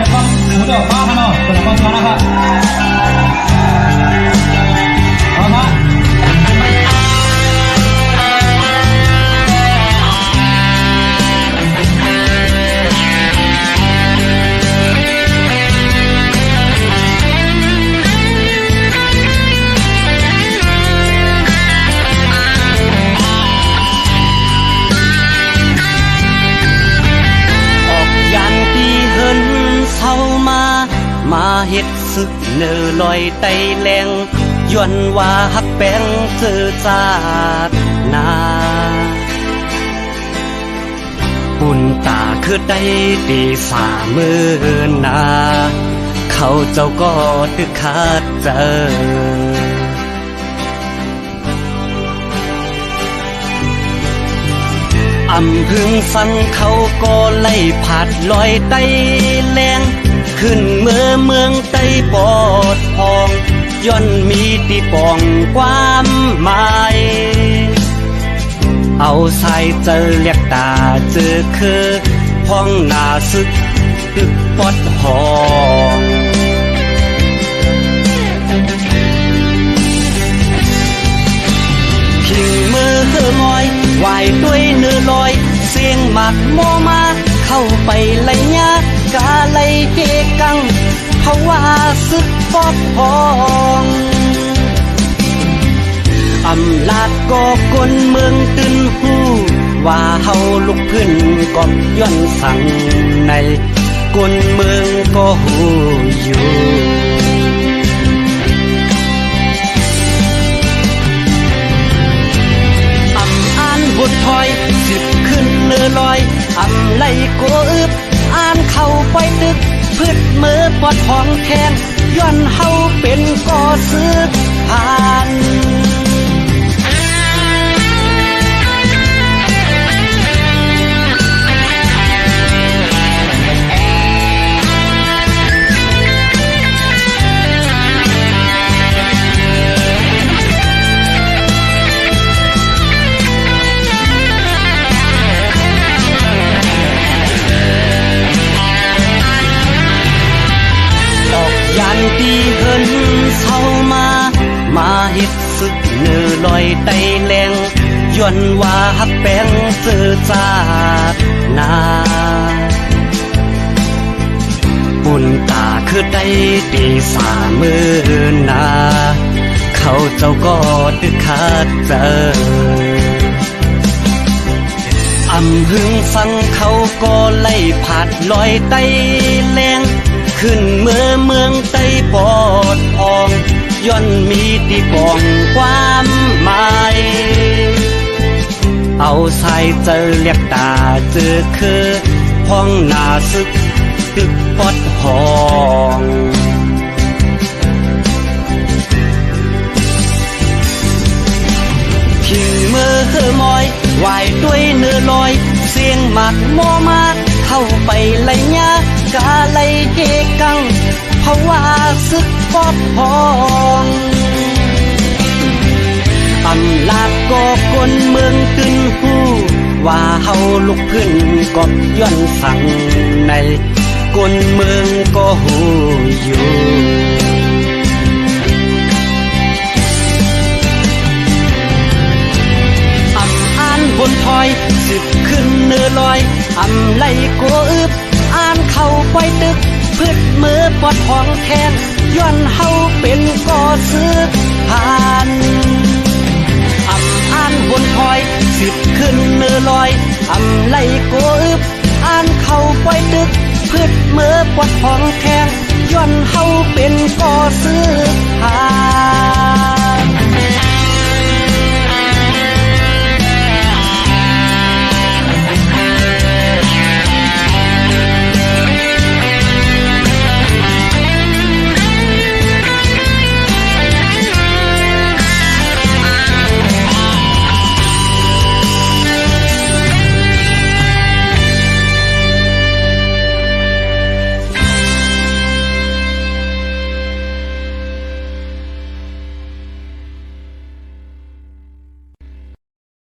นครับ มาเฮ็ดสึกเนอลอยไตแรงย้อนว่าฮักแป้งเจอจาดนาปุ่นตาคือได้ตีสามมือนา เขาเจ้าก็ตึกขาดเจออำพึงฟังเขาก็ไล่ผาดลอยไตแรง ขึ้นเมื่อเมืองไตปอดพองย่อนมีตีปองความหมาย เอาสายเจอเรียกตาเจอคือพ้องหนาซึกตึกปอดหองพิงมือเธอมอยไหวด้วยเนื้อลอย เสียงหมัดโมมาเข้าไปไลยา กาไล่เกกังเขาว่าสึกปอบพองอำลาดก็กลเมืองตึนหูว่าเฮาลุกขึ้นก่อนย้อนสั่งในกลเมืองก็หูอยู่อำอ่านบทถอยสิบขึ้นเนื้อลอยอำไล่โกอึบ อ่านเข้าไปตึกพืชมือปวดห้องแทงย้อนเฮาเป็น ลอยไตแรงย้อนว่าฮักแปงสือจาดนาปุ่นตาคือได้ตีสามมือนา เขาเจ้าก็ตึกขาดเจออำหึงฟังเขาก็ไล่ผาดลอยไตแรงขึ้นเมื่อเมืองไตปอดพอง ย่อนมีตีปองความ เอาใสายเจอเรียกตาเจอคือพ้องนาซึกตึกปอดหองพิงมือเธอมอยไหวด้วยเนื้อลอย เสียงหมัดโมมาเข้าไปไลยากาไลเกกังเพราะว่าซึกปอบพองอำลาดก็กลเมืองตึน ว่าเฮาลุกขึ้นก็ย้อนสั่งในกลเมืองก็หูอยู่อำอ่านบนถอยสึกขึ้นเนื้อลอยอำไล่โกอึบอ่านเข้าไปตึกพืชมือปอดห้องแทงย้อนเฮาเป็นก่อซึกผ่าน พืชมือปวดห้องแทงย้อนเฮาเป็นก่อซึ้งหา